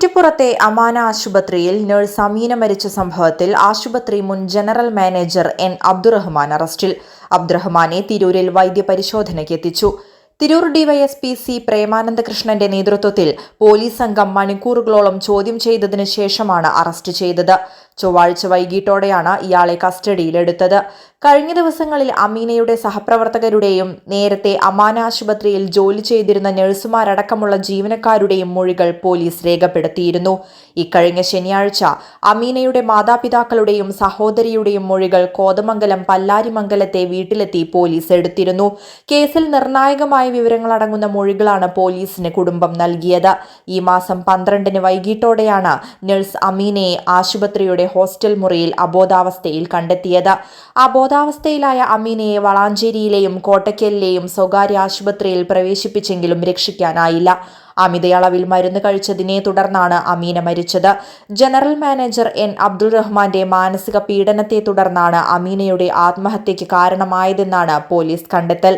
കുറ്റിപ്പുറത്തെ അമാന ആശുപത്രിയിൽ നഴ്സ് അമീന മരിച്ച സംഭവത്തിൽ ആശുപത്രി മുൻ ജനറൽ മാനേജർ എൻ അബ്ദുറഹ്മാൻ അറസ്റ്റിൽ. അബ്ദുറഹ്മാനെ തിരൂരിൽ വൈദ്യപരിശോധനയ്ക്ക് എത്തിച്ചു. തിരൂർ ഡിവൈഎസ്പി സി പ്രേമാനന്ദകൃഷ്ണന്റെ നേതൃത്വത്തിൽ പോലീസ് സംഘം മണിക്കൂറുകളോളം ചോദ്യം ചെയ്തതിനു ശേഷമാണ് അറസ്റ്റ് ചെയ്തത്. ചൊവ്വാഴ്ച വൈകിട്ടോടെയാണ് ഇയാളെ കസ്റ്റഡിയിലെടുത്തത്. കഴിഞ്ഞ ദിവസങ്ങളിൽ അമീനയുടെ സഹപ്രവർത്തകരുടെയും നേരത്തെ അമാന ആശുപത്രിയിൽ ജോലി ചെയ്തിരുന്ന നഴ്സുമാരടക്കമുള്ള ജീവനക്കാരുടെയും മൊഴികൾ പോലീസ് രേഖപ്പെടുത്തിയിരുന്നു. ഇക്കഴിഞ്ഞ ശനിയാഴ്ച അമീനയുടെ മാതാപിതാക്കളുടെയും സഹോദരിയുടെയും മൊഴികൾ കോതമംഗലം പല്ലാരിമംഗലത്തെ വീട്ടിലെത്തി പോലീസ് എടുത്തിരുന്നു. കേസിൽ നിർണായകമായ വിവരങ്ങളടങ്ങുന്ന മൊഴികളാണ് പോലീസിന് കുടുംബം നൽകിയത്. ഈ മാസം പന്ത്രണ്ടിന് വൈകിട്ടോടെയാണ് നഴ്സ് അമീനയെ ആശുപത്രിയുടെ ഹോസ്റ്റൽ മുറിയിൽ അബോധാവസ്ഥയിൽ കണ്ടെത്തിയത്. അബോധാവസ്ഥയിലായ അമീനയെ വളാഞ്ചേരിയിലെയും കോട്ടയ്ക്കലിലെയും സ്വകാര്യ ആശുപത്രിയിൽ പ്രവേശിപ്പിച്ചെങ്കിലും രക്ഷിക്കാനായില്ല. അമിതയളവിൽ മരുന്ന് കഴിച്ചതിനെ തുടർന്നാണ് അമീന മരിച്ചത്. ജനറൽ മാനേജർ എൻ അബ്ദുൾ റഹ്മാന്റെ മാനസിക പീഡനത്തെ തുടർന്നാണ് അമീനയുടെ ആത്മഹത്യയ്ക്ക് കാരണമായതെന്നാണ് പോലീസ് കണ്ടെത്തൽ.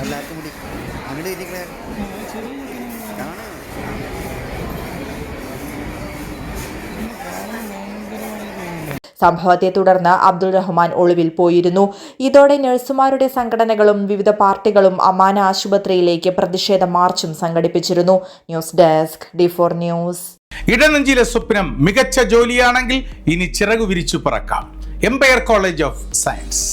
എല്ലാവർക്കും കൂടി. അങ്ങോട്ട് ഇരിക്കണേ. ആണ് സംഭവത്തെ തുടർന്ന് അബ്ദുൾ റഹ്മാൻ ഒളിവിൽ പോയിരുന്നു. ഇതോടെ നഴ്സുമാരുടെ സംഘടനകളും വിവിധ പാർട്ടികളും അമാന ആശുപത്രിയിലേക്ക് പ്രതിഷേധ മാർച്ചും സംഘടിപ്പിച്ചിരുന്നു. News desk D four news. ഇടനെഞ്ചിലെ സ്വപ്നം മികച്ച ജോലിയാണെങ്കിൽ ഇനി ചിറകു വിരിച്ചു പറക്കാം. Empire college of science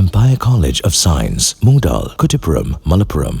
empire college of science Moondal, Kuttippuram Malappuram.